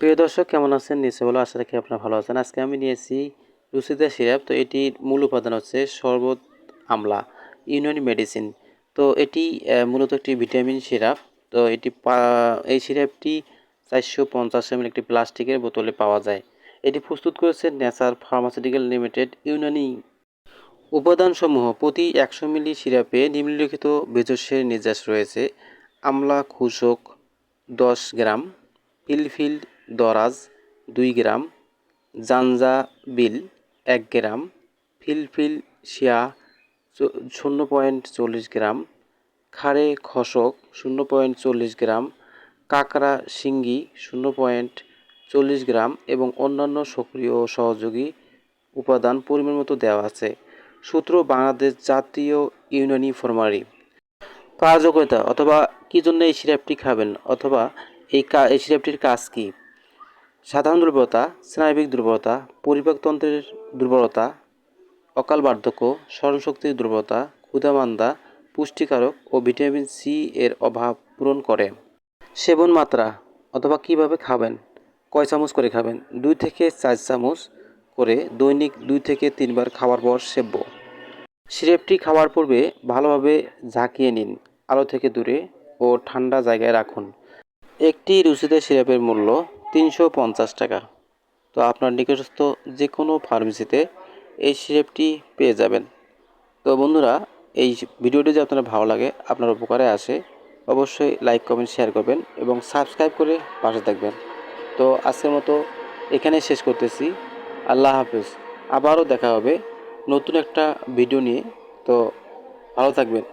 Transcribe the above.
প্রিয় দর্শক, কেমন আছেন? নিচে বলো আশা রাখি আপনারা ভালো আছেন। আজকে আমি নিয়েছি রুচিতা সিরাপ। তো এটির মূল উপাদান হচ্ছে শরবত আমলা ইউনানি মেডিসিন। তো এটি মূলত একটি ভিটামিন সিরাপ। তো এটি এই সিরাপটি চারশো পঞ্চাশ এমএল একটি প্লাস্টিকের বোতলে পাওয়া যায়। এটি প্রস্তুত করেছে নেচার ফার্মাসিউটিক্যাল লিমিটেড, ইউনানি। উপাদানসমূহ, প্রতি একশো মিলি সিরাপে নিম্নলিখিত বেজস্যের নির্যাস রয়েছে। আমলা খুশক দশ গ্রাম ফিলফিল দরাজ, দুই গ্রাম জাঞ্জাবিল এক গ্রাম, ফিলফিল শিয়া শূন্য পয়েন্ট চল্লিশ গ্রাম, খারে খসক, শূন্য পয়েন্ট চল্লিশ গ্রাম, কাঁকড়া শিঙ্গি, শূন্য পয়েন্ট চল্লিশ গ্রাম এবং অন্যান্য সক্রিয় সহযোগী উপাদান পরিমাণ মতো দেওয়া আছে। সূত্র বাংলাদেশ জাতীয় ইউনানি ফরমারি। কার্যকারিতা, অথবা কী জন্য এই সিরাপটি খাবেন, অথবা এই কা, এই সিরাপটির কাজ কী? সাধারণ দুর্বলতা, স্নায়বিক দুর্বলতা পরিপাকতন্ত্রের দুর্বলতা, অকাল বার্ধক্য, স্মরণশক্তির দুর্বলতা ক্ষুধামান্দা পুষ্টিকারক ও ভিটামিন সি এর অভাব পূরণ করে। সেবন মাত্রা অথবা কীভাবে খাবেন, কয় চামচ করে খাবেন, দুই থেকে চার চামচ করে দৈনিক দুই থেকে তিনবার খাওয়ার পর সেব্য। সিরাপটি খাওয়ার পূর্বে ভালোভাবে ঝাঁকিয়ে নিন, আলো থেকে দূরে ও ঠান্ডা জায়গায় রাখুন। একটি রুচিতে সিরাপের মূল্য তিনশো পঞ্চাশ টাকা। তো আপনার নিকটস্থ যে কোনো ফার্মেসিতে এই সিরাপটি পেয়ে যাবেন। তো বন্ধুরা, এই ভিডিওটি যদি আপনার ভালো লাগে, আপনার উপকারে আসে, অবশ্যই লাইক, কমেন্ট, শেয়ার করবেন এবং সাবস্ক্রাইব করে পাশে থাকবেন। তো আজকের মতো এখানে শেষ করতেছি। আল্লাহ হাফেজ। আবারও দেখা হবে নতুন একটা ভিডিও নিয়ে। তো ভালো থাকবেন।